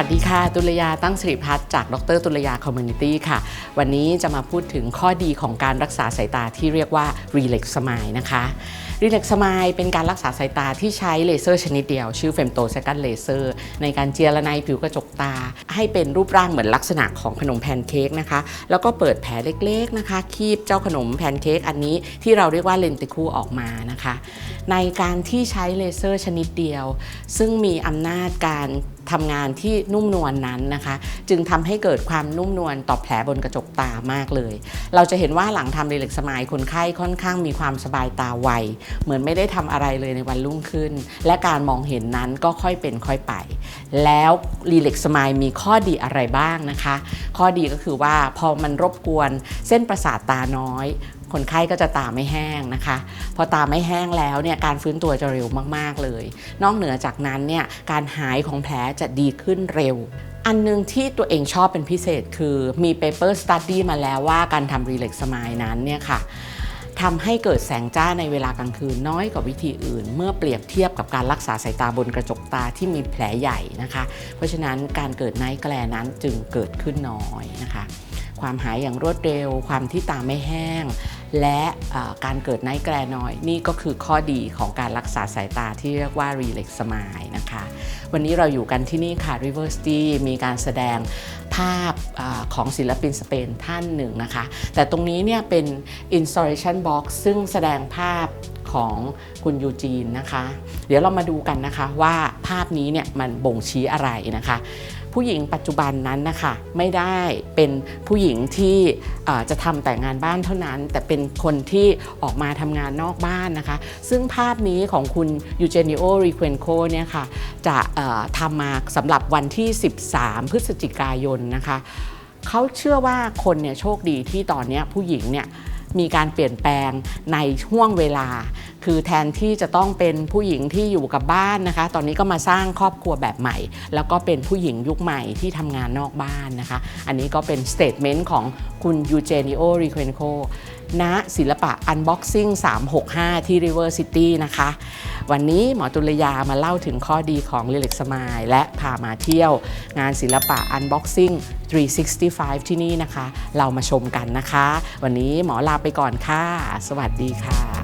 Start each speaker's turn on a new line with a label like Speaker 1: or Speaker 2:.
Speaker 1: วัสดีค่ะ ตุลยาตั้งสิริพัฒน์จากดรตุลยาคอมมูนิตี้ค่ะ วันนี้จะมาพูดถึงข้อดีของการรักษาสายตาที่เรียกว่า Relax Smile นะคะ Relax Smile เป็นการรักษาสายตาที่ใช้เลเซอร์ชนิดเดียว ชื่อ Femto Second Laser ในการเจียระไนผิวกระจกตา ให้เป็นรูปร่างเหมือนลักษณะของขนมแพนเค้กนะคะ แล้วก็เปิดแผลเล็กๆนะคะ คีบเจ้าขนมแพนเค้กอันนี้ที่เราเรียกว่าเลนติคูออกมานะคะ ในการที่ใช้เลเซอร์ชนิดเดียว ซึ่งมีอำนาจการทำงานที่นุ่มนวลนนั้นนะคะ จึงทำให้เกิดความนุ่มนวลต่อแผลบนกระจกตามากเลย เราจะเห็นว่าหลังทำรีเล็กสมายคนไข้ค่อนข้างมีความสบายตาไวเหมือนไม่ได้ทำอะไรเลยในวันรุ่งขึ้น และการมองเห็นนั้นก็ค่อยเป็นค่อยไป แล้วรีเล็กสมายมีข้อดีอะไรบ้างนะคะ ข้อดีก็คือว่าพอมันรบกวนเส้นประสาทตาน้อยคนไข้ก็จะตาไม่แห้งนะคะ พอตาไม่แห้งแล้วเนี่ยการฟื้นตัวจะเร็วมาก ๆ เลย นอกเหนือจากนั้นเนี่ยการหายของแผลจะดีขึ้นเร็ว อันหนึงที่ตัวเองชอบเป็นพิเศษคือมีเปเปอร์สตัดดี้มาแล้วว่าการทำรีเล็กสมายนั้นเนี่ยค่ะ ทำให้เกิดแสงจ้าในเวลากลางคืนน้อยกว่าวิธีอื่น เมื่อเปรียบเทียบกับการรักษาสายตาบนกระจกตาที่มีแผลใหญ่นะคะ เพราะฉะนั้นการเกิดไนท์แกลนั้นจึงเกิดขึ้นน้อยนะคะ ความหายอย่างรวดเร็ว ความที่ตาไม่แห้ง และการเกิดไนท์แกลนอยนี่ก็คือข้อดีของการรักษาสายตาที่เรียกว่า Relax Smile นะคะ วันนี้เราอยู่กันที่นี่ค่ะ River City มีการแสดงภาพอของศิลปินสเปนท่านหนึ่งนะคะ แต่ตรงนี้เนี่ยเป็น installation box ซึ่งแสดงภาพ ของคุณยูจีนนะคะ เดี๋ยวเรามาดูกันนะคะว่าภาพนี้เนี่ยมันบ่งชี้อะไรนะคะ ผู้หญิงปัจจุบันนั้นนะคะไม่ได้เป็นผู้หญิงที่จะทำแต่งานบ้านเท่านั้น แต่เป็นคนที่ออกมาทำงานนอกบ้านนะคะ ซึ่งภาพนี้ของคุณยูเจนิโอรีเควนโคเนี่ยค่ะจะทำมาสำหรับวันที่ 13 พฤศจิกายนนะคะเขาเชื่อว่าคนเนี่ยโชคดีที่ตอนนี้ผู้หญิงเนี่ย มีการเปลี่ยนแปลงในช่วงเวลา คือแทนที่จะต้องเป็นผู้หญิงที่อยู่กับบ้านนะคะ ตอนนี้ก็มาสร้างครอบครัวแบบใหม่ แล้วก็เป็นผู้หญิงยุคใหม่ที่ทำงานนอกบ้านนะคะ อันนี้ก็เป็นสเตทเมนต์ของคุณยูเจนิโอริเควนโคณศิลปะ Unboxing 365 ที่ River City นะคะ วันนี้หมอตุลยามาเล่าถึงข้อดีของ r e l a x Smile และพามาเที่ยว งานศิลปะ Unboxing 365 ที่นี่นะคะ เรามาชมกันนะคะ วันนี้หมอลาไปก่อนค่ะ สวัสดีค่ะ